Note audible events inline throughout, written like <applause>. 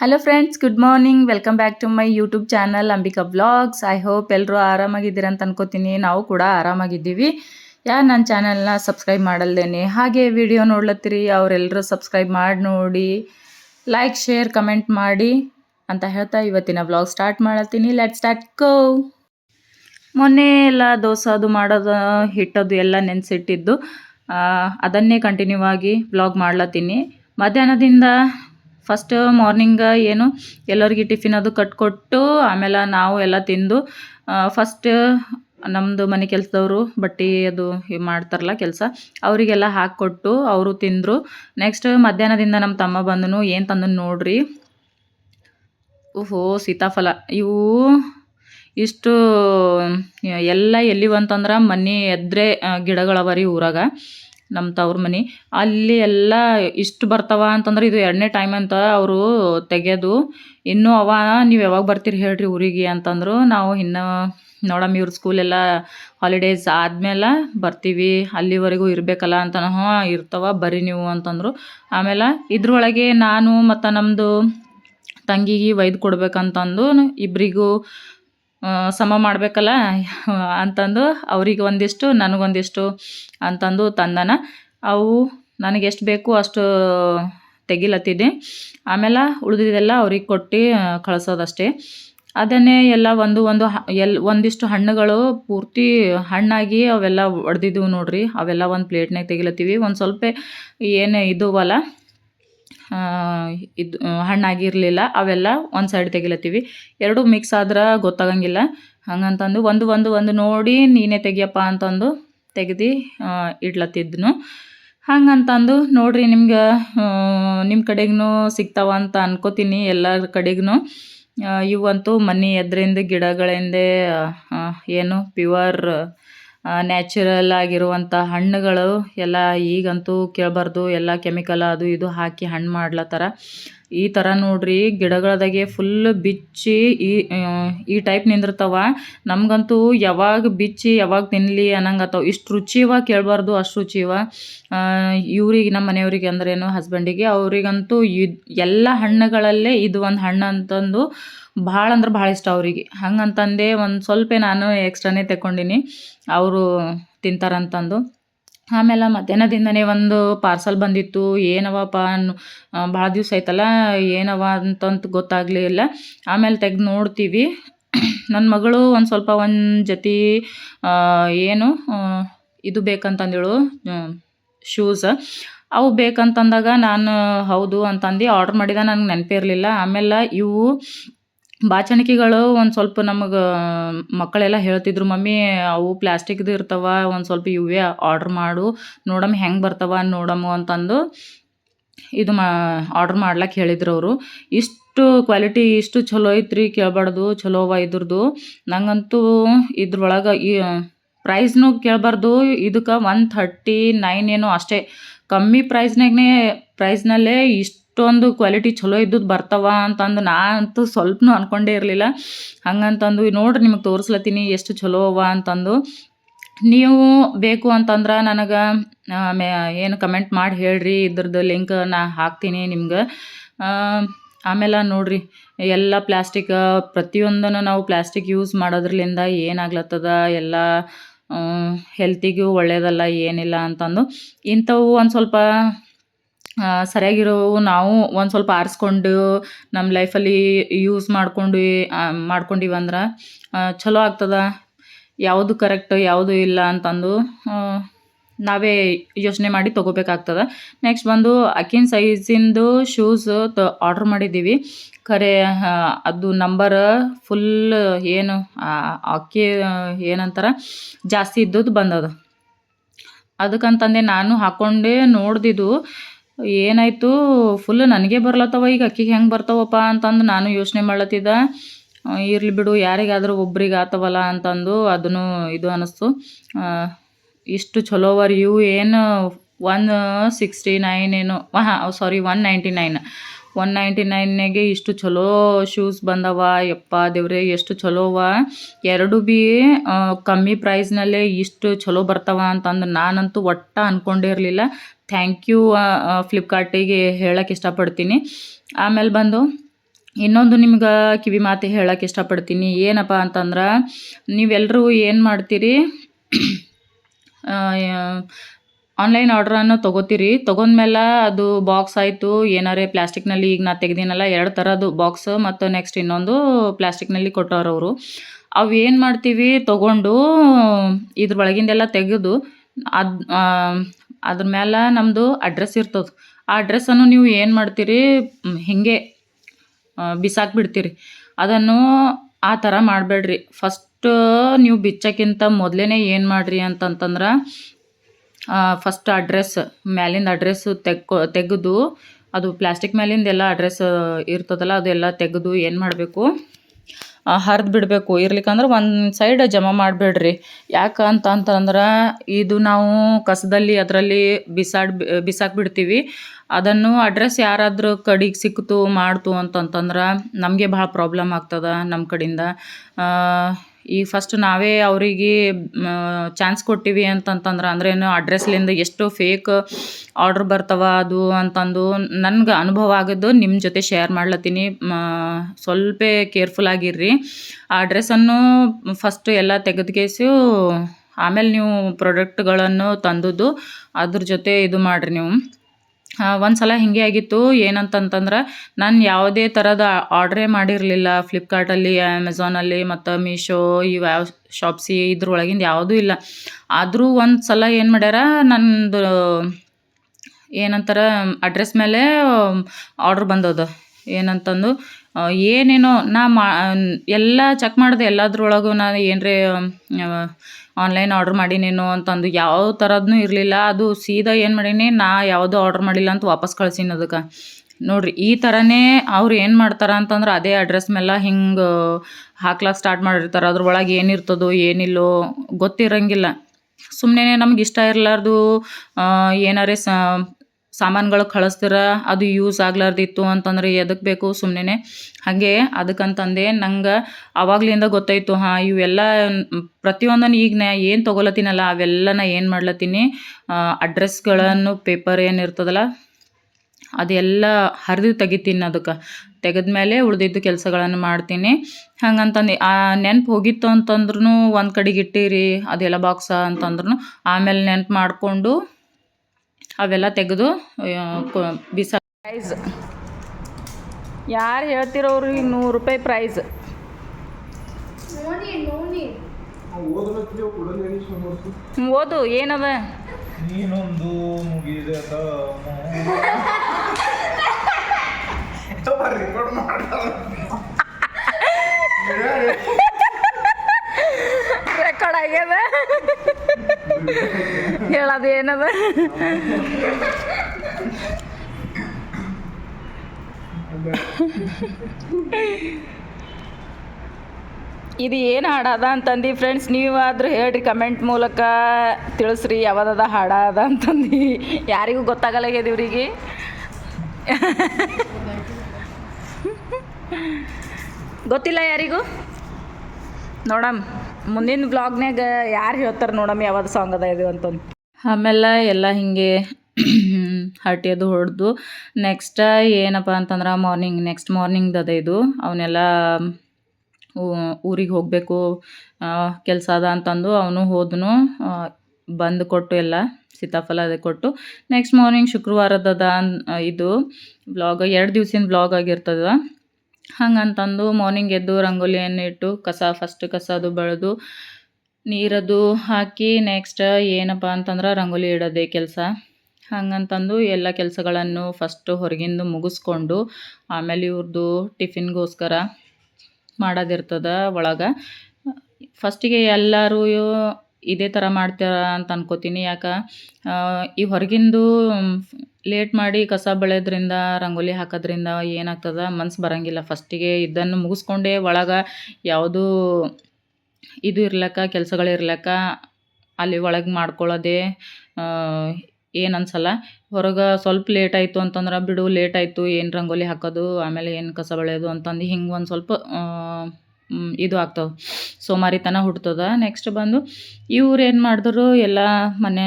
Hello friends good morning welcome back to my YouTube channel Ambika blogs I hope ಎಲ್ಲರೂ ಆರಾಮಾಗಿದ್ದೀರ ಅಂತ ಅನ್ಕೋತೀನಿ. ನಾವು ಕೂಡ ಆರಾಮಾಗಿದ್ದೀವಿ. ಯಾರು ನನ್ನ ಚಾನಲ್ನ ಸಬ್ಸ್ಕ್ರೈಬ್ ಮಾಡಲ್ದೇನೆ, ಹಾಗೆ ವಿಡಿಯೋ ನೋಡ್ಲತ್ತೀರಿ ಅವರೆಲ್ಲರೂ ಸಬ್ಸ್ಕ್ರೈಬ್ ಮಾಡಿ ನೋಡಿ ಲೈಕ್ ಶೇರ್ ಕಮೆಂಟ್ ಮಾಡಿ ಅಂತ ಹೇಳ್ತಾ ಇವತ್ತಿನ ವ್ಲಾಗ್ ಸ್ಟಾರ್ಟ್ ಮಾಡತ್ತೀನಿ. ಲೆಟ್ ಸ್ಟಾರ್ಟ್ ಗೋ ಮೊನ್ನೆ ಎಲ್ಲ ದೋಸೆ ಅದು ಮಾಡೋದು, ಹಿಟ್ಟದು ಎಲ್ಲ ನೆನೆಸಿಟ್ಟಿದ್ದು. ಅದನ್ನೇ ಕಂಟಿನ್ಯೂ ಆಗಿ ಬ್ಲಾಗ್ ಮಾಡ್ಲತ್ತೀನಿ. ಮಧ್ಯಾಹ್ನದಿಂದ ಫಸ್ಟ್ ಮಾರ್ನಿಂಗ್ ಏನು, ಎಲ್ಲರಿಗೆ ಟಿಫಿನ್ ಅದು ಕಟ್ಕೊಟ್ಟು, ಆಮೇಲೆ ನಾವು ಎಲ್ಲ ತಿಂದು ಫಸ್ಟ್ ನಮ್ಮದು ಮನೆ ಕೆಲಸದವರು ಬಟ್ಟೆ ಅದು ಮಾಡ್ತಾರಲ್ಲ ಕೆಲಸ, ಅವರಿಗೆಲ್ಲ ಹಾಕ್ಕೊಟ್ಟು ಅವರು ತಿಂದರು. ನೆಕ್ಸ್ಟ್ ಮಧ್ಯಾಹ್ನದಿಂದ ನಮ್ಮ ತಮ್ಮ ಬಂದನು, ಏನು ತಂದನು ನೋಡ್ರಿ. ಓಹೋ, ಸೀತಾಫಲ. ಇವು ಇಷ್ಟು, ಎಲ್ಲ ಎಲ್ಲಿವಂತಂದ್ರೆ ಮನೆ ಎದ್ರೆ ಗಿಡಗಳವ ರೀ ಊರಾಗ. ನಮ್ಮ ತವ್ರ ಮನೆ. ಅಲ್ಲಿ ಎಲ್ಲ ಇಷ್ಟು ಬರ್ತಾವ ಅಂತಂದ್ರೆ ಇದು ಎರಡನೇ ಟೈಮ್ ಅಂತ ಅವರು ತೆಗೆಯೋದು ಇನ್ನೂ ಅವ ನೀವು ಯಾವಾಗ ಬರ್ತೀರಿ ಹೇಳ್ರಿ ಊರಿಗೆ? ಅಂತಂದರು. ನಾವು ಇನ್ನೂ ನೋಡಮ್ಮ ಇವ್ರ ಸ್ಕೂಲೆಲ್ಲ ಹಾಲಿಡೇಸ್ ಆದ್ಮೇಲೆ ಬರ್ತೀವಿ. ಅಲ್ಲಿವರೆಗೂ ಇರಬೇಕಲ್ಲ ಅಂತ ಹಾಂ, ಇರ್ತವ, ಬರ್ರಿ ನೀವು ಅಂತಂದರು. ಆಮೇಲೆ ಇದ್ರೊಳಗೆ ನಾನು ಮತ್ತು ನಮ್ಮದು ತಂಗಿಗೆ ಒಯ್ದು ಕೊಡ್ಬೇಕಂತಂದು ಇಬ್ಬರಿಗೂ ಸಮ ಮಾಡಬೇಕಲ್ಲ? ಅಂತಂದು ಅವ್ರಿಗೆ ಒಂದಿಷ್ಟು, ನನಗೊಂದಿಷ್ಟು ಅಂತಂದು ತಂದನ. ಅವು ನನಗೆ ಎಷ್ಟು ಬೇಕು ಅಷ್ಟು ತೆಗಿಲತ್ತಿದ್ದೆ. ಆಮೇಲೆ ಉಳಿದಿದ್ದೆಲ್ಲ ಅವ್ರಿಗೆ ಕೊಟ್ಟು ಕಳಿಸೋದಷ್ಟೇ. ಅದನ್ನೇ ಎಲ್ಲ ಒಂದು ಒಂದು ಎಲ್, ಒಂದಿಷ್ಟು ಹಣ್ಣುಗಳು ಪೂರ್ತಿ ಹಣ್ಣಾಗಿ ಅವೆಲ್ಲ ಒಡೆದಿದ್ದವು ನೋಡ್ರಿ. ಅವೆಲ್ಲ ಒಂದು ಪ್ಲೇಟ್ನಾಗ ತೆಗಿಲತ್ತೀವಿ. ಒಂದು ಸ್ವಲ್ಪ ಏನು ಇದುವಲ್ಲ ಇದು ಹಣ್ಣಾಗಿರಲಿಲ್ಲ, ಅವೆಲ್ಲ ಒಂದು ಸೈಡ್ ತೆಗಿಲತ್ತೀವಿ. ಎರಡು ಮಿಕ್ಸ್ ಆದ್ರೆ ಗೊತ್ತಾಗಂಗಿಲ್ಲ. ಹಂಗಂತಂದು ಒಂದು ಒಂದು ಒಂದು ನೋಡಿ ನೀನೇ ತೆಗಿಯಪ್ಪ ಅಂತಂದು ತೆಗೆದು ಇಡ್ಲತ್ತಿದ್ನು. ಹಂಗಂತಂದು ನೋಡಿರಿ ನಿಮ್ಗೆ ನಿಮ್ಮ ಕಡೆಗೂ ಸಿಗ್ತಾವ ಅಂತ ಅನ್ಕೋತೀನಿ ಎಲ್ಲರ ಕಡೆಗೂ ಇವಂತೂ ಮನೆ ಎದ್ರಿಂದ, ಗಿಡಗಳಿಂದ ಏನು ಪ್ಯೂವರ್ ನ್ಯಾಚುರಲ್ ಆಗಿರುವಂಥ ಹಣ್ಣುಗಳು ಎಲ್ಲ ಈಗಂತೂ ಕೇಳಬಾರ್ದು. ಎಲ್ಲ ಕೆಮಿಕಲ್ ಅದು ಇದು ಹಾಕಿ ಹಣ್ಣು ಮಾಡ್ಲತ್ತಾರ ಈ ಥರ ನೋಡ್ರಿ ಗಿಡಗಳದಾಗೆ ಫುಲ್ ಬಿಚ್ಚಿ ಈ ಈ ಟೈಪ್ ನಿಂದಿರ್ತಾವ. ನಮಗಂತೂ ಯಾವಾಗ ಬಿಚ್ಚಿ ಯಾವಾಗ ತಿನ್ನಲಿ ಅನ್ನಂಗತ್ತವ. ಇಷ್ಟು ರುಚಿವ ಕೇಳಬಾರ್ದು, ಅಷ್ಟು ರುಚಿವ. ಇವ್ರಿಗೆ ನಮ್ಮ ಮನೆಯವ್ರಿಗೆ ಅಂದ್ರೇನು ಹಸ್ಬೆಂಡಿಗೆ ಅವರಿಗಂತೂ ಇದು, ಎಲ್ಲ ಹಣ್ಣುಗಳಲ್ಲೇ ಇದು ಒಂದು ಹಣ್ಣು ಅಂತಂದು ಭಾಳ ಅಂದ್ರೆ ಭಾಳ ಇಷ್ಟ ಅವರಿಗೆ. ಹಂಗಂತಂದೆ ಒಂದು ಸ್ವಲ್ಪ ನಾನು ಎಕ್ಸ್ಟ್ರಾನೇ ತಗೊಂಡಿನಿ ಅವರು ತಿಂತಾರಂತಂದು. ಆಮೇಲೆ ಮಧ್ಯಾಹ್ನದಿಂದನೇ ಒಂದು ಪಾರ್ಸಲ್ ಬಂದಿತ್ತು. ಏನವಪ್ಪ ಅನ್ನು ಭಾಳ ದಿವಸ ಆಯ್ತಲ್ಲ, ಏನವ ಅಂತಂತ ಗೊತ್ತಾಗಲಿಲ್ಲ ಆಮೇಲೆ ತೆಗೆದು ನೋಡ್ತೀವಿ. ನನ್ನ ಮಗಳು ಒಂದು ಸ್ವಲ್ಪ ಒಂದು ಜೊತೆ ಏನು ಇದು ಬೇಕಂತಂದೇಳು ಶೂಸ್ ಅವು ಬೇಕಂತಂದಾಗ ನಾನು, ಹೌದು ಅಂತಂದು ಆರ್ಡ್ರ್ ಮಾಡಿದ ನನಗೆ ನೆನಪಿರಲಿಲ್ಲ ಆಮೇಲೆ ಇವು ಬಾಚಣಿಕೆಗಳು ಒಂದು ಸ್ವಲ್ಪ ನಮಗೆ, ಮಕ್ಕಳೆಲ್ಲ ಹೇಳ್ತಿದ್ರು, ಮಮ್ಮಿ, ಅವು ಪ್ಲಾಸ್ಟಿಕ್ದು ಇರ್ತಾವ, ಒಂದು ಸ್ವಲ್ಪ ಇವೇ ಆರ್ಡ್ರ್ ಮಾಡು ನೋಡಮ್ಮ ಹೆಂಗೆ ಬರ್ತಾವ ನೋಡಮ್ಮು ಅಂತಂದು ಇದು ಮಾ ಆರ್ಡ್ರ್ ಮಾಡ್ಲಕ್ಕೆ ಹೇಳಿದ್ರು ಅವರು. ಇಷ್ಟು ಕ್ವಾಲಿಟಿ ಇಷ್ಟು ಚಲೋ ಐತ್ರಿ ಕೇಳಬಾರ್ದು ಅವ ಇದ್ರದ್ದು ನಂಗಂತೂ ಇದ್ರೊಳಗೆ ಈ ಪ್ರೈಸ್ನು ಕೇಳಬಾರ್ದು, ಇದಕ್ಕೆ ಒನ್ ಥರ್ಟಿ ನೈನ್ ಏನೋ ಅಷ್ಟೇ. ಕಮ್ಮಿ ಪ್ರೈಸ್ನಾಗೇ ಪ್ರೈಸ್ನಲ್ಲೇ ಇಷ್ಟೊಂದು ಕ್ವಾಲಿಟಿ ಚಲೋ ಇದ್ದದ್ದು ಬರ್ತಾವ ಅಂತಂದು ನಾ ಅಂತೂ ಸ್ವಲ್ಪನೂ ಅನ್ಕೊಂಡೇ ಇರಲಿಲ್ಲ. ಹಂಗಂತಂದು ನೋಡ್ರಿ ನಿಮಗೆ ತೋರಿಸ್ಲತ್ತೀನಿ ಎಷ್ಟು ಚಲೋ ಅವ ಅಂತಂದು. ನೀವು ಬೇಕು ಅಂತಂದ್ರೆ ನನಗೆ ಮೇ, ಏನು ಕಮೆಂಟ್ ಮಾಡಿ, ಹೇಳ್ರಿ. ಇದ್ರದ್ದು ಲಿಂಕ್ ನಾ ಹಾಕ್ತೀನಿ ನಿಮ್ಗೆ. ಆಮೇಲೆ ನೋಡ್ರಿ. ಎಲ್ಲ ಪ್ಲಾಸ್ಟಿಕ್ ಪ್ರತಿಯೊಂದನ್ನು ನಾವು ಪ್ಲಾಸ್ಟಿಕ್ ಯೂಸ್ ಮಾಡೋದ್ರಲಿಂದ ಏನಾಗ್ಲತ್ತದ? ಎಲ್ಲ ಹೆಲ್ತಿಗೂ ಒಳ್ಳೆಯದಲ್ಲ ಏನಿಲ್ಲ ಅಂತಂದು. ಇಂಥವು ಒಂದು ಸ್ವಲ್ಪ ಸರಿಯಾಗಿರೋವು ನಾವು ಒಂದು ಸ್ವಲ್ಪ ಆರಿಸ್ಕೊಂಡು ನಮ್ಮ ಲೈಫಲ್ಲಿ ಯೂಸ್ ಮಾಡ್ಕೊಂಡು ಅಂದ್ರೆ ಚಲೋ ಆಗ್ತದೆ? ಯಾವುದು ಕರೆಕ್ಟ್ ಯಾವುದು ಇಲ್ಲ ಅಂತಂದು ನಾವೇ ಯೋಚನೆ ಮಾಡಿ ತೊಗೋಬೇಕಾಗ್ತದೆ. ನೆಕ್ಸ್ಟ್ ಬಂದು ಅಕ್ಕಿನ ಸೈಜಿಂದು ಶೂಸ್ ತ ಆರ್ಡ್ರ್ ಮಾಡಿದ್ದೀವಿ. ಖರೆ ಅದು ನಂಬರ್ ಫುಲ್ ಏನು ಅಕ್ಕಿ ಏನಂತಾರೆ, ಜಾಸ್ತಿ ಇದ್ದದ್ದು ಬಂದದ. ಅದಕ್ಕಂತಂದೆ ನಾನು ಹಾಕ್ಕೊಂಡೇ ನೋಡ್ದಿದ್ದು ಏನಾಯಿತು? ಫುಲ್ ನನಗೆ ಬರ್ಲತ್ತವ, ಈಗ ಅಕ್ಕಿಗೆ ಹೆಂಗೆ ಬರ್ತಾವಪ್ಪ ಅಂತಂದು ನಾನು ಯೋಚನೆ ಮಾಡ್ಲತ್ತಿದ್ದ. ಇರಲಿ ಬಿಡು, ಯಾರಿಗಾದರೂ ಒಬ್ರಿಗೆ ಆತವಲ್ಲ ಅಂತಂದು ಅದನ್ನು ಇದು ಅನ್ನಿಸ್ತು ಇಷ್ಟು ಚಲೋ ಇವು ಏನು ಒನ್ ಸಿಕ್ಸ್ಟಿ ನೈನ್ ಏನು ಹಾಂ sorry one ninety nine one ninety ನೈನ್ನಾಗೆ ಇಷ್ಟು ಚಲೋ ಶೂಸ್ ಬಂದವ. ಯಪ್ಪ ದೇವ್ರೆ, ಎಷ್ಟು ಚಲೋ ಅವ ಎರಡು ಬಿ ಕಮ್ಮಿ ಪ್ರೈಸ್ನಲ್ಲೇ ಇಷ್ಟು ಚಲೋ ಬರ್ತಾವ ಅಂತಂದು ನಾನಂತೂ ಒಟ್ಟು ಅಂದ್ಕೊಂಡೇ ಇರಲಿಲ್ಲ. ಥ್ಯಾಂಕ್ ಯು ಫ್ಲಿಪ್ಕಾರ್ಟಿಗೆ ಹೇಳಕ್ಕೆ ಇಷ್ಟಪಡ್ತೀನಿ. ಆಮೇಲೆ ಬಂದು, ಇನ್ನೊಂದು ನಿಮ್ಗೆ ಕಿವಿ ಮಾತು ಹೇಳಕ್ಕೆ ಇಷ್ಟಪಡ್ತೀನಿ. ಏನಪ್ಪ ಅಂತಂದ್ರೆ ನೀವೆಲ್ಲರೂ ಏನು ಮಾಡ್ತೀರಿ? <clears throat> ಆನ್ಲೈನ್ ಆರ್ಡ್ರನ್ನು ತೊಗೋತೀರಿ. ತೊಗೊಂಡ್ಮೇಲೆ ಅದು ಬಾಕ್ಸ್ ಆಯಿತು. ಏನಾರೇ ಪ್ಲಾಸ್ಟಿಕ್ನಲ್ಲಿ ಈಗ ನಾ ತೆಗ್ದಿನಲ್ಲ, ಎರಡು ಥರದ್ದು ಬಾಕ್ಸ್ ಮತ್ತು ನೆಕ್ಸ್ಟ್ ಇನ್ನೊಂದು ಪ್ಲಾಸ್ಟಿಕ್ನಲ್ಲಿ ಕೊಟ್ಟವ್ರು ಅವರು. ಅವು ಏನು ಮಾಡ್ತೀವಿ? ತೊಗೊಂಡು ಇದ್ರ ಒಳಗಿಂದೆಲ್ಲ ತೆಗೆದು ಅದು ಅದ್ರ ಮೇಲೆ ನಮ್ಮದು ಅಡ್ರೆಸ್ ಇರ್ತದೆ. ಆ ಅಡ್ರೆಸ್ಸನ್ನು ನೀವು ಏನು ಮಾಡ್ತೀರಿ? ಹೀಗೆ ಹಿಂಗೆ ಬಿಸಾಕ್ಬಿಡ್ತೀರಿ. ಅದನ್ನು ಆ ಥರ ಮಾಡಬೇಡ್ರಿ. ಫಸ್ಟ್ ನೀವು ಬಿಚ್ಚಕ್ಕಿಂತ ಮೊದಲೇ ಏನು ಮಾಡಿರಿ ಅಂತಂತಂದ್ರೆ ಫಸ್ಟ್ ಅಡ್ರೆಸ್ ಮ್ಯಾಲಿಂದ ಅಡ್ರೆಸ್ ತೆಗ್ಕೊ, ತೆಗೆದು, ಅದು ಪ್ಲಾಸ್ಟಿಕ್ ಮ್ಯಾಲಿಂದ ಎಲ್ಲ ಅಡ್ರೆಸ್ ಇರ್ತದಲ್ಲ, ಅದೆಲ್ಲ ತೆಗೆದು ಏನು ಮಾಡಬೇಕು? ಹರಿದು ಬಿಡಬೇಕು. ಇರ್ಲಿಕ್ಕಂದ್ರೆ ಒಂದು ಸೈಡ್ ಜಮಾ ಮಾಡಬೇಡ್ರಿ. ಯಾಕೆ ಅಂತ ಅಂತಂದ್ರೆ, ಇದು ನಾವು ಕಸದಲ್ಲಿ, ಅದರಲ್ಲಿ ಬಿಸಾಡ್, ಬಿಸಾಕಿ ಬಿಡ್ತೀವಿ. ಅದನ್ನು ಅಡ್ರೆಸ್ ಯಾರಾದರೂ ಕಡೆಗೆ ಸಿಕ್ತು, ಮಾಡ್ತು ಅಂತಂತಂದ್ರೆ ನಮಗೆ ಭಾಳ ಪ್ರಾಬ್ಲಮ್ ಆಗ್ತದೆ ನಮ್ಮ ಕಡೆಯಿಂದ ಈ ಫಸ್ಟ್ ನಾವೇ ಅವರಿಗೆ ಚಾನ್ಸ್ ಕೊಟ್ಟಿವಿ ಅಂತಂತಂದ್ರೆ ಅಂದ್ರೇನು ಅಡ್ರೆಸ್ಲಿಂದ ಎಷ್ಟು ಫೇಕ್ ಆರ್ಡ್ರ್ ಬರ್ತವ ಅದು ಅಂತಂದು ನನ್ಗೆ ಅನುಭವ ಆಗಿದ್ದು ನಿಮ್ಮ ಜೊತೆ ಶೇರ್ ಮಾಡ್ಲತ್ತೀನಿ. ಸ್ವಲ್ಪ ಕೇರ್ಫುಲ್ ಆಗಿರ್ರಿ. ಆ ಅಡ್ರೆಸ್ಸನ್ನು ಫಸ್ಟ್ ಎಲ್ಲ ತೆಗೆದ್ಕೇಸು ಆಮೇಲೆ ನೀವು ಪ್ರಾಡಕ್ಟ್ಗಳನ್ನು ತಂದದ್ದು ಅದ್ರ ಜೊತೆ ಇದು ಮಾಡಿರಿ ನೀವು. ಒಂದು ಸಲ ಹೀಗೆ ಆಗಿತ್ತು. ಏನಂತಂತಂದ್ರೆ ನಾನು ಯಾವುದೇ ಥರದ ಆರ್ಡ್ರೇ ಮಾಡಿರಲಿಲ್ಲ. ಫ್ಲಿಪ್ಕಾರ್ಟಲ್ಲಿ ಅಮೆಝಾನಲ್ಲಿ ಮತ್ತು ಮೀಶೋ ಇವು ಯಾವ ಶಾಪ್ಸಿ ಇದ್ರೊಳಗಿಂದ ಯಾವುದೂ ಇಲ್ಲ. ಆದರೂ ಒಂದು ಸಲ ಏನು ಮಾಡ್ಯಾರ, ನಂದು ಏನಂತಾರೆ ಅಡ್ರೆಸ್ ಮೇಲೆ ಆರ್ಡ್ರ್ ಬಂದದ. ಏನಂತಂದು ಏನೇನೋ ನಾ ಮಾ ಎಲ್ಲ ಚೆಕ್ ಮಾಡಿದೆ, ಎಲ್ಲದ್ರೊಳಗೂ ನಾನು ಏನರೇ ಆನ್ಲೈನ್ ಆರ್ಡ್ರ್ ಮಾಡೀನೇನೋ ಅಂತಂದು ಯಾವ ಥರದ್ದು ಇರಲಿಲ್ಲ. ಅದು ಸೀದಾ ಏನು ಮಾಡೀನಿ, ನಾ ಯಾವುದೂ ಆರ್ಡ್ರ್ ಮಾಡಿಲ್ಲ ಅಂತ ವಾಪಸ್ ಕಳ್ಸೀನಿ ಅದಕ್ಕೆ ನೋಡಿರಿ, ಈ ಥರನೇ ಅವ್ರು ಏನು ಮಾಡ್ತಾರೆ ಅಂತಂದ್ರೆ ಅದೇ ಅಡ್ರೆಸ್ ಮೇಲೆ ಹಿಂಗೆ, ಹಾಕ್ಲಾಕ್ ಸ್ಟಾರ್ಟ್ ಮಾಡಿರ್ತಾರೆ. ಅದ್ರೊಳಗೆ ಏನಿರ್ತದೋ, ಏನಿಲ್ಲೋ ಗೊತ್ತಿರಂಗಿಲ್ಲ. ಸುಮ್ಮನೆ ನಮ್ಗೆ ಇಷ್ಟ ಇರಲಾರ್ದು ಏನಾರೇ ಸಾಮಾನುಗಳು ಕಳಿಸ್ತೀರ, ಅದು ಯೂಸ್ ಆಗ್ಲಾರ್ದಿತ್ತು ಅಂತಂದ್ರೆ ಎದಕ್ಕೆ ಬೇಕು ಸುಮ್ಮನೆ ಹಾಗೆ ಅದಕ್ಕಂತಂದೆ ನಂಗೆ ಆವಾಗ್ಲಿಂದ ಗೊತ್ತಾಯಿತು, ಹಾಂ, ಇವೆಲ್ಲ ಪ್ರತಿಯೊಂದನ್ನು ಈಗ ನಾ ಏನು ತೊಗೊಲತ್ತೀನಲ್ಲ, ಅವೆಲ್ಲನ ಏನು ಮಾಡ್ಲತ್ತೀನಿ? ಅಡ್ರೆಸ್ಗಳನ್ನು ಪೇಪರ್ ಏನಿರ್ತದಲ್ಲ ಅದೆಲ್ಲ ಹರಿದು ತೆಗಿತೀನಿ ಅದಕ್ಕೆ. ತೆಗೆದ್ಮೇಲೆ ಉಳಿದಿದ್ದು ಕೆಲಸಗಳನ್ನು ಮಾಡ್ತೀನಿ. ಹಂಗಂತಂದು, ಆ, ನೆನ್ಪು ಹೋಗಿತ್ತು ಅಂತಂದ್ರೂ ಒಂದು ಕಡೆಗೆ ಇಟ್ಟಿರಿ, ಅದೆಲ್ಲ ಬಾಕ್ಸ ಅಂತಂದ್ರೂ ಆಮೇಲೆ ನೆನ್ಪು ಮಾಡಿಕೊಂಡು ಅವೆಲ್ಲ ತೆಗೆದು ಬಿಸ ಪ್ರೈಸ್ ಯಾರು ಹೇಳ್ತಿರೋರು ನೂರು ರೂಪಾಯಿ ಪ್ರೈಸ್ ಓದು ಏನದ ನೀನೊಂದು ಮುಗಿದ ರೆಕಾರ್ಡ್ ಮಾಡ ರೆಕಾರ್ಡ್ ಆಗ್ಯದ ಹೇಳೋದು ಏನದ ಇದು ಏನು ಹಾಡದ ಅಂತಂದು ಫ್ರೆಂಡ್ಸ್ ನೀವಾದರೂ ಹೇಳ್ರಿ ಕಮೆಂಟ್ ಮೂಲಕ ತಿಳಿಸ್ರಿ ಯಾವ್ದದ ಹಾಡ ಅದ ಅಂತಂದು. ಯಾರಿಗೂ ಗೊತ್ತಾಗಲ್ಲಾಗ್ಯದ ಇವ್ರಿಗೆ. ಗೊತ್ತಿಲ್ಲ ಯಾರಿಗೂ? ನೋಡಮ್. ಮುಂದಿನ ಬ್ಲಾಗ್ನಾಗ ಯಾರು ಹೇಳ್ತಾರೆ ನೋಡಮ್ಮ ಯಾವ ಸಾಂಗ್ ಅದ ಇದು ಅಂತಂದು. ಆಮೇಲೆ ಎಲ್ಲ ಹಿಂಗೆ ಹಟ್ಟಿ ಅದು ಹೊಡೆದು ನೆಕ್ಸ್ಟ್ ಏನಪ್ಪ ಅಂತಂದ್ರೆ ಮಾರ್ನಿಂಗ್ ನೆಕ್ಸ್ಟ್ ಮಾರ್ನಿಂಗ್ದು ಅದ ಇದು. ಅವನ್ನೆಲ್ಲ ಊರಿಗೆ ಹೋಗಬೇಕು ಕೆಲಸ ಅದ ಅಂತಂದು ಅವನು ಹೋದನು ಬಂದು ಕೊಟ್ಟು ಎಲ್ಲ, ಸೀತಾಫಲ ಅದೇ ಕೊಟ್ಟು. ನೆಕ್ಸ್ಟ್ ಮಾರ್ನಿಂಗ್ ಶುಕ್ರವಾರದದ ಇದು ಬ್ಲಾಗ್ ಎರಡು ದಿವ್ಸಿನ ಬ್ಲಾಗ್ ಆಗಿರ್ತದ. ಹಂಗಂತಂದು ಮಾರ್ನಿಂಗ್ ಎದ್ದು ರಂಗೋಲಿಯನ್ನು ಇಟ್ಟು ಕಸ ಫಸ್ಟ್ ಕಸ ಅದು ಬೆಳೆದು ನೀರದು ಹಾಕಿ ನೆಕ್ಸ್ಟ್ ಏನಪ್ಪ ಅಂತಂದ್ರೆ ರಂಗೋಲಿ ಇಡೋದೇ ಕೆಲಸ. ಹಂಗಂತಂದು ಎಲ್ಲ ಕೆಲಸಗಳನ್ನು ಫಸ್ಟು ಹೊರಗಿಂದು ಮುಗಿಸ್ಕೊಂಡು ಆಮೇಲೆ ಇವ್ರದ್ದು ಟಿಫಿನ್ಗೋಸ್ಕರ ಮಾಡೋದಿರ್ತದ ಒಳಗೆ. ಫಸ್ಟಿಗೆ ಎಲ್ಲರೂ ಇದೇ ಥರ ಮಾಡ್ತಾರ ಅಂತ ಅನ್ಕೋತೀನಿ. ಯಾಕೆ ಈ ಹೊರಗಿಂದು ಲೇಟ್ ಮಾಡಿ ಕಸ ಬೆಳೆಯೋದ್ರಿಂದ ರಂಗೋಲಿ ಹಾಕೋದ್ರಿಂದ ಏನಾಗ್ತದೆ? ಮನ್ಸು ಬರೋಂಗಿಲ್ಲ. ಫಸ್ಟಿಗೆ ಇದನ್ನು ಮುಗಿಸ್ಕೊಂಡೇ ಒಳಗೆ ಯಾವುದೂ ಇದು ಇರ್ಲಕ್ಕ, ಕೆಲಸಗಳು ಇರ್ಲಕ್ಕ, ಅಲ್ಲಿ ಒಳಗೆ ಮಾಡ್ಕೊಳ್ಳೋದೇ ಏನು ಅನ್ಸಲ್ಲ. ಹೊರಗೆ ಸ್ವಲ್ಪ ಲೇಟ್ ಆಯಿತು ಅಂತಂದ್ರೆ ಬಿಡು, ಲೇಟ್ ಆಯಿತು, ಏನು ರಂಗೋಲಿ ಹಾಕೋದು, ಆಮೇಲೆ ಏನು ಕಸ ಬೆಳೆಯೋದು ಅಂತಂದು ಹಿಂಗೆ ಒಂದು ಸ್ವಲ್ಪ ಇದು ಆಗ್ತಾವೆ. ಸೋಮಾರಿತನ ಹುಟ್ತದ. ನೆಕ್ಸ್ಟ್ ಬಂದು ಇವ್ರು ಏನು ಮಾಡಿದ್ರು, ಎಲ್ಲ ಮನೆ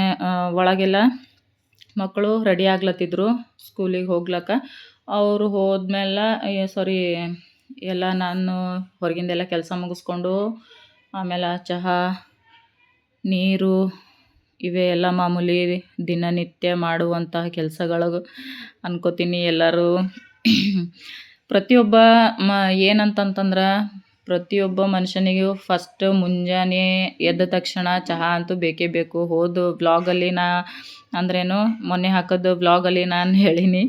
ಒಳಗೆಲ್ಲ ಮಕ್ಕಳು ರೆಡಿ ಆಗ್ಲತ್ತಿದ್ರು ಸ್ಕೂಲಿಗೆ ಹೋಗ್ಲಕ್ಕ. ಅವರು ಹೋದ್ಮೇಲೆ ಸಾರಿ ಎಲ್ಲ ನಾನು ಹೊರಗಿಂದೆಲ್ಲ ಕೆಲಸ ಮುಗಿಸ್ಕೊಂಡು ಆಮೇಲೆ ಚಹಾ, ನೀರು ಇವೇ ಎಲ್ಲ ಮಾಮೂಲಿ ದಿನನಿತ್ಯ ಮಾಡುವಂತಹ ಕೆಲಸಗಳು ಅನ್ಕೋತೀನಿ ಎಲ್ಲರೂ. <clears throat> ಪ್ರತಿಯೊಬ್ಬ ಮ, ಏನಂತಂತಂದ್ರೆ ಪ್ರತಿಯೊಬ್ಬ ಮನುಷ್ಯನಿಗೂ ಫಸ್ಟ್ ಮುಂಜಾನೆ ಎದ್ದ ತಕ್ಷಣ ಚಹಾ ಅಂತೂ ಬೇಕೇ ಬೇಕು. ಹೋದ ವ್ಲಾಗಲ್ಲಿ ನಾ ಅಂದ್ರೇನು, ಮೊನ್ನೆ ಹಾಕೋದು ವ್ಲಾಗಲ್ಲಿ ನಾನು ಹೇಳೀನಿ,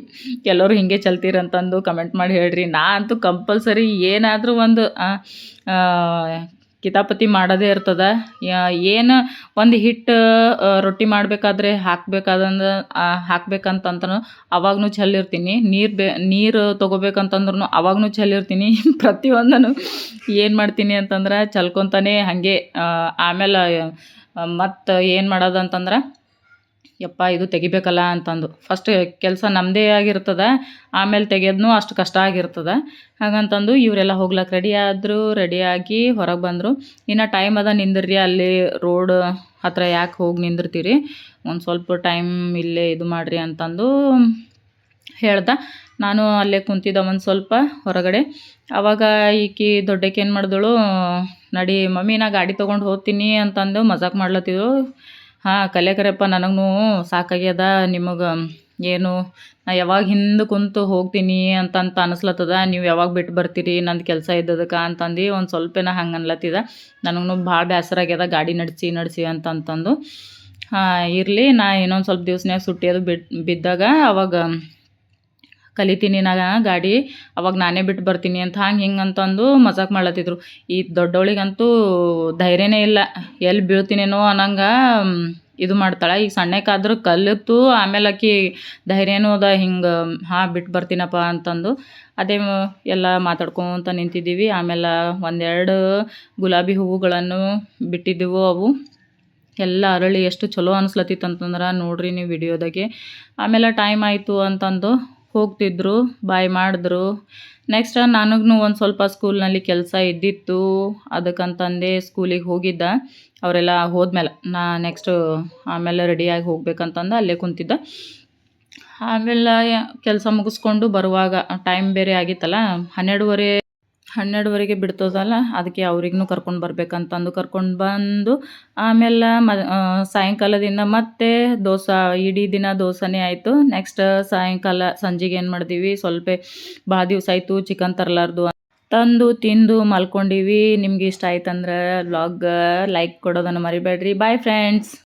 ಕೆಲವರು ಹಿಂಗೆ ಚಲ್ತೀರಂತಂದು ಕಮೆಂಟ್ ಮಾಡಿ ಹೇಳ್ರಿ. ನಾ ಅಂತೂ ಕಂಪಲ್ಸರಿ ಏನಾದರೂ ಒಂದು ಕಿತಾಪತಿ ಮಾಡೋದೇ ಇರ್ತದೆ. ಏನು ಒಂದು ಹಿಟ್ಟು ರೊಟ್ಟಿ ಮಾಡಬೇಕಾದ್ರೆ ಹಾಕ್ಬೇಕಾದಂದು ಹಾಕ್ಬೇಕಂತಂತನೂ ಅವಾಗೂ ಚೆಲ್ಲಿರ್ತೀನಿ ನೀರು ಬೇ, ನೀರು ತೊಗೋಬೇಕಂತಂದ್ರೂ ಅವಾಗೂ ಚೆಲ್ಲಿರ್ತೀನಿ <laughs> ಪ್ರತಿಯೊಂದನ್ನು ಏನು ಮಾಡ್ತೀನಿ ಅಂತಂದ್ರೆ ಚಲ್ಕೊತಾನೆ ಹಾಗೆ ಆಮೇಲೆ ಮತ್ತು ಏನು ಮಾಡೋದು ಅಂತಂದ್ರೆ ಯಪ್ಪ, ಇದು ತೆಗಿಬೇಕಲ್ಲ ಅಂತಂದು. ಫಸ್ಟ್ ಕೆಲಸ ನಮ್ಮದೇ ಆಗಿರ್ತದೆ, ಆಮೇಲೆ ತೆಗೆಯೋದ್ನು ಅಷ್ಟು ಕಷ್ಟ ಆಗಿರ್ತದೆ. ಹಾಗಂತಂದು ಇವರೆಲ್ಲ ಹೋಗ್ಲಕ್ಕ ರೆಡಿ ಆದರು ರೆಡಿಯಾಗಿ ಹೊರಗೆ ಬಂದರು. ಇನ್ನು ಟೈಮ್ ಅದ ನಿಂದಿರ್ರಿ ಅಲ್ಲಿ ರೋಡ್ ಹತ್ರ ಯಾಕೆ ಹೋಗಿ ನಿಂದಿರ್ತೀರಿ? ಒಂದು ಸ್ವಲ್ಪ ಟೈಮ್ ಇಲ್ಲೇ ಇದು ಮಾಡಿರಿ ಅಂತಂದು ಹೇಳ್ದೆ. ನಾನು ಅಲ್ಲೇ ಕುಂತಿದ್ದೆ ಒಂದು ಸ್ವಲ್ಪ ಹೊರಗಡೆ. ಆವಾಗ ಈಕಿ ದೊಡ್ಡಕ್ಕೆ ಏನು ಮಾಡಿದಳು, ನಡಿ ಮಮ್ಮಿ, ನಾ ಗಾಡಿ ತೊಗೊಂಡು ಹೋಗ್ತೀನಿ ಅಂತಂದು ಮಜಾಕ್ ಮಾಡ್ಲತ್ತಿದ್ರು. ಹಾಂ, ಕಲಿಯಕರಪ್ಪ ನನಗೂ ಸಾಕಾಗ್ಯದ. ನಿಮಗೆ ಏನು, ನಾ ಯಾವಾಗ ಹಿಂದೆ ಕುಂತು ಹೋಗ್ತೀನಿ ಅಂತಂತ ಅನಿಸ್ಲತ್ತದ. ನೀವು ಯಾವಾಗ ಬಿಟ್ಟು ಬರ್ತೀರಿ, ನಂದು ಕೆಲಸ ಇದ್ದದಕ್ಕೆ ಅಂತಂದು ಒಂದು ಸ್ವಲ್ಪನ ಹಂಗೆ ಅನ್ಲತ್ತಿದ. ನನಗೂ ಭಾಳ ಬೇಸರ ಆಗ್ಯದ, ಗಾಡಿ ನಡೆಸಿ ನಡೆಸಿ ಅಂತಂತಂದು. ಹಾಂ, ಇರಲಿ, ನಾ ಇನ್ನೊಂದು ಸ್ವಲ್ಪ ದಿವ್ಸನ್ಯಾಗ ಸುಟ್ಟಿ ಅದು ಬಿಟ್ಟು ಬಿದ್ದಾಗ ಅವಾಗ ಕಲಿತೀನಿ ನಾ ಗಾಡಿ, ಅವಾಗ ನಾನೇ ಬಿಟ್ಟು ಬರ್ತೀನಿ ಅಂತ ಹಂಗೆ ಹಿಂಗೆ ಅಂತಂದು ಮಜಾಕ್ ಮಾಡ್ಲತ್ತಿದ್ರು. ಈ ದೊಡ್ಡವಳಿಗಂತೂ ಧೈರ್ಯನೇ ಇಲ್ಲ. ಎಲ್ಲಿ ಬೀಳ್ತೀನೇನೋ ಅನ್ನಂಗೆ ಇದು ಮಾಡ್ತಾಳೆ. ಈಗ ಸಣ್ಣಕ್ಕಾದ್ರೂ ಕಲಿತು ಆಮೇಲೆ ಆಕಿ ಧೈರ್ಯನೂ ಅದ, ಹಿಂಗೆ ಹಾಂ ಬಿಟ್ಟು ಬರ್ತೀನಪ್ಪ ಅಂತಂದು. ಅದೇ ಎಲ್ಲ ಮಾತಾಡ್ಕೊತ ನಿಂತಿದ್ದೀವಿ. ಆಮೇಲೆ ಒಂದೆರಡು ಗುಲಾಬಿ ಹೂವುಗಳನ್ನು ಬಿಟ್ಟಿದ್ದೆವು ಅವು. ಎಲ್ಲ ಅರಳಿ ಎಷ್ಟು ಚಲೋ ಅನಿಸ್ಲತ್ತಿತ್ತು ಅಂತಂದ್ರೆ ನೋಡ್ರಿ ನೀವು ವಿಡಿಯೋದಾಗೆ. ಆಮೇಲೆ ಟೈಮ್ ಆಯಿತು ಅಂತಂದು ಹೋಗ್ತಿದ್ರು, ಬಾಯ್ ಮಾಡಿದ್ರು. ನೆಕ್ಸ್ಟ್ ನನಗೂ ಒಂದು ಸ್ವಲ್ಪ ಸ್ಕೂಲ್ನಲ್ಲಿ ಕೆಲಸ ಇದ್ದಿತ್ತು. ಅದಕ್ಕಂತಂದೆ ಸ್ಕೂಲಿಗೆ ಹೋಗಿದ್ದ. ಅವರೆಲ್ಲ ಹೋದ್ಮೇಲೆ ನಾ ನೆಕ್ಸ್ಟು ಆಮೇಲೆ ರೆಡಿಯಾಗಿ ಹೋಗ್ಬೇಕಂತಂದು ಅಲ್ಲೇ ಕುಂತಿದ್ದ. ಆಮೇಲೆ ಕೆಲಸ ಮುಗಿಸ್ಕೊಂಡು ಬರುವಾಗ ಟೈಮ್ ಬೇರೆ ಆಗಿತ್ತಲ್ಲ, ಹನ್ನೆರಡುವರೆ ಹನ್ನೆರಡುವರೆಗೆ ಬಿಡ್ತದಲ್ಲ, ಅದಕ್ಕೆ ಅವ್ರಿಗೂ ಕರ್ಕೊಂಡು ಬರ್ಬೇಕಂತಂದು ಕರ್ಕೊಂಡು ಬಂದು, ಆಮೇಲೆ ಮ ಸಾಯಂಕಾಲದಿಂದ ಮತ್ತೆ ದೋಸೆ, ಇಡೀ ದಿನ ದೋಸೆನೇ ಆಯಿತು. ನೆಕ್ಸ್ಟ್ ಸಾಯಂಕಾಲ ಸಂಜೆಗೆ ಏನು ಮಾಡಿದೀವಿ ಸ್ವಲ್ಪ ಭಾಳ ದಿವಸ ಆಯಿತು ಚಿಕನ್ ತರಲಾರ್ದು ತಂದು ತಿಂದು ಮಲ್ಕೊಂಡಿವಿ. ನಿಮ್ಗೆ ಇಷ್ಟ ಆಯ್ತಂದ್ರೆ ವ್ಲಾಗ್ ಲೈಕ್ ಕೊಡೋದನ್ನು ಮರಿಬೇಡ್ರಿ. Bye friends